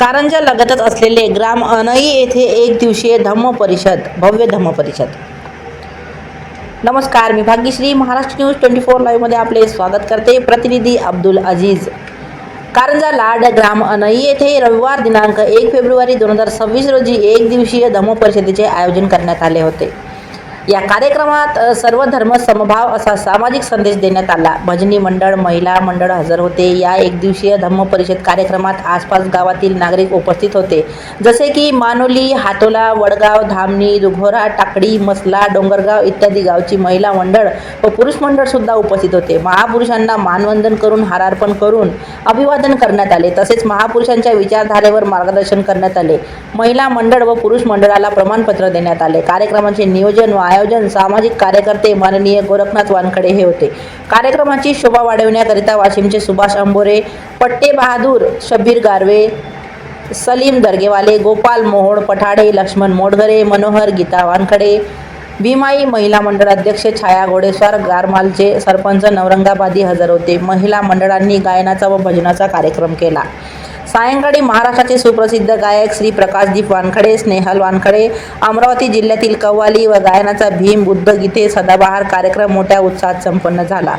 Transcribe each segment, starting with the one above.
कारंजा लगतच असलेले ग्राम अनई येथे एक दिवसीय धम्म परिषद भव्य धम्म परिषद. नमस्कार मी Bhagyashree Maharashtra news twenty four लाईव्हमध्ये आपले स्वागत करते प्रतिनिधी अब्दुल अजीज. कारंजा लाड ग्राम अनई येथे रविवार दिनांक एक फेब्रुवारी दोन हजार सव्वीस रोजी एक दिवसीय धम्म परिषदेचे आयोजन करण्यात आले होते. या कार्यक्रमात सर्व धर्म समभाव असा सामाजिक संदेश देण्यात आला. भजनी मंडळ महिला मंडळ हजर होते. या एक दिवसीय धम्म परिषद कार्यक्रमात आसपास गावातील नागरिक उपस्थित होते. जसे की मानोली हातोला वडगाव धामणी दुघोरा टाकडी मसला डोंगरगाव इत्यादी गावची महिला मंडळ व पुरुष मंडळ सुद्धा उपस्थित होते. महापुरुषांना मानवंदन करून हारार्पण करून अभिवादन करण्यात आले. तसेच महापुरुषांच्या विचारधारेवर मार्गदर्शन करण्यात आले. महिला मंडळ व पुरुष मंडळाला प्रमाणपत्र देण्यात आले. कार्यक्रमाचे नियोजन व आयोजन सामाजिक कार्यकर्ते माननीय गोरखनाथ वानखडे हे होते. कार्यक्रमाची शोभा वाढविण्याकरिता वाशिमचे सुभाष अंबोरे पट्टे बहादूर शब्बीर गारवे सलीम दर्गेवाले गोपाल मोहोड पठाडे लक्ष्मण मोडघरे मनोहर गीता वानखडे भीमाई महिला मंडळ अध्यक्ष छाया घोडेस्वार गारमालचे सरपंच नवरंगाबादी हजर होते. महिला मंडळांनी गायनाचा व भजनाचा कार्यक्रम केला. सायंकाळी महाराष्ट्राचे सुप्रसिद्ध गायक श्री प्रकाशदीप वानखडे स्नेहल वानखडे अमरावती जिल्ह्यातील कव्वाली व गायनाचा भीम बुद्ध गीते सदाबहार कार्यक्रम मोठ्या उत्साहात संपन्न झाला.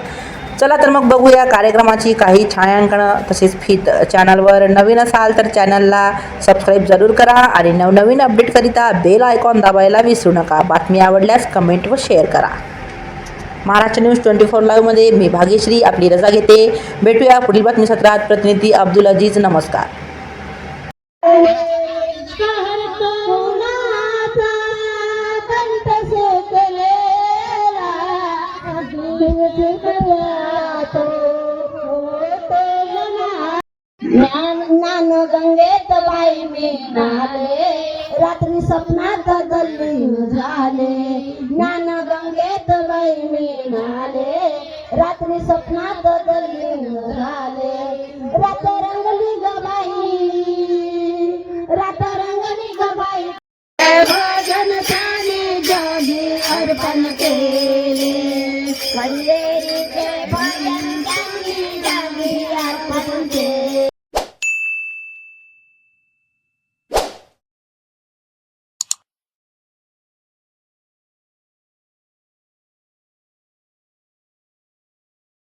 चला तर मग बघूया कार्यक्रमाची काही छायांकनं तसेच फीत चॅनलवर नवीन असाल तर चॅनलला सबस्क्राईब जरूर करा आणि नवनवीन अपडेटकरिता बेल आयकॉन दाबायला विसरू नका. बातमी आवडल्यास कमेंट व शेअर करा. महाराष्ट्र न्यूज ट्वेंटी फोर लाईव्हमध्ये मी भाग्यश्री आपली रजा घेते. भेटूया पुढील बातमी सत्रात. प्रतिनिधी अब्दुल अजीज नमस्कार. ज्ञान ज्ञान गंगेत बाई मिळाले. रात्री स्वप्नात दल्ली झाले. ज्ञान गंगेत बाई मिळाले. रात्री स्वप्नात दल्ली झाले. रात रंगली ग बाई. रात रंगली ग बाई. भजन त्याने जागे अर्पण केले. कल्लेरीचे